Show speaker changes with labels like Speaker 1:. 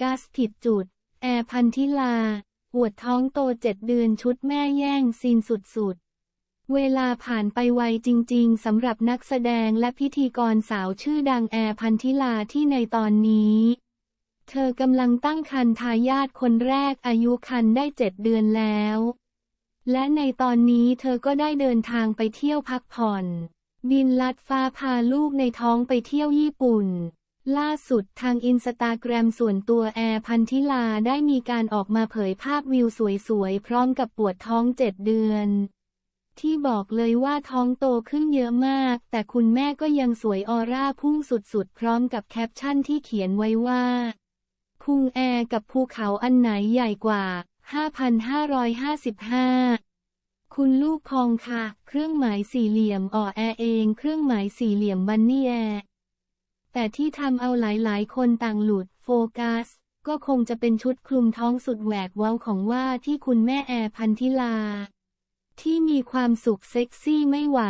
Speaker 1: กัสผิดจุด แอร์พันธิลาปวดท้องโตเจ็ดเดือนชุดแม่แย่งซีนสุดๆ เวลาผ่านไปไวจริงๆสำหรับนักแสดงและพิธีกรสาวชื่อดังแอร์พันธิลาที่ในตอนนี้ เธอกำลังตั้งครรภ์ทายาทคนแรกอายุครรภ์ได้เจ็ดเดือนแล้ว และในตอนนี้เธอก็ได้เดินทางไปเที่ยวพักผ่อน บินลัดฟ้าพาลูกในท้องไปเที่ยวญี่ปุ่น ล่าสุดทางอินสตาแกรมส่วนตัวแอร์พันธิลาได้มีการออกมาเผยภาพวิวสวยๆ พร้อมกับปวดท้องเจ็ดเดือน ที่บอกเลยว่าท้องโตขึ้นเยอะมาก แต่คุณแม่ก็ยังสวยออร่าพุ่งสุดๆ พร้อมกับแคปชั่นที่เขียนไว้ว่าพุงแอร์กับภูเขาอันไหนใหญ่กว่า 5,555คุณลูกพองค่ะ เครื่องหมายสี่เหลี่ยมอ่อแอเอง เครื่องหมายสี่เหลี่ยมบันนี่แอร์ แต่ที่ทำเอาหลายๆ คนต่างหลุดโฟกัส ก็คงจะเป็นชุดคลุมท้องสุดแหวกเว้าของว่าที่คุณแม่แอร์พันธิลา ที่มีความสุขเซ็กซี่ไม่ไหว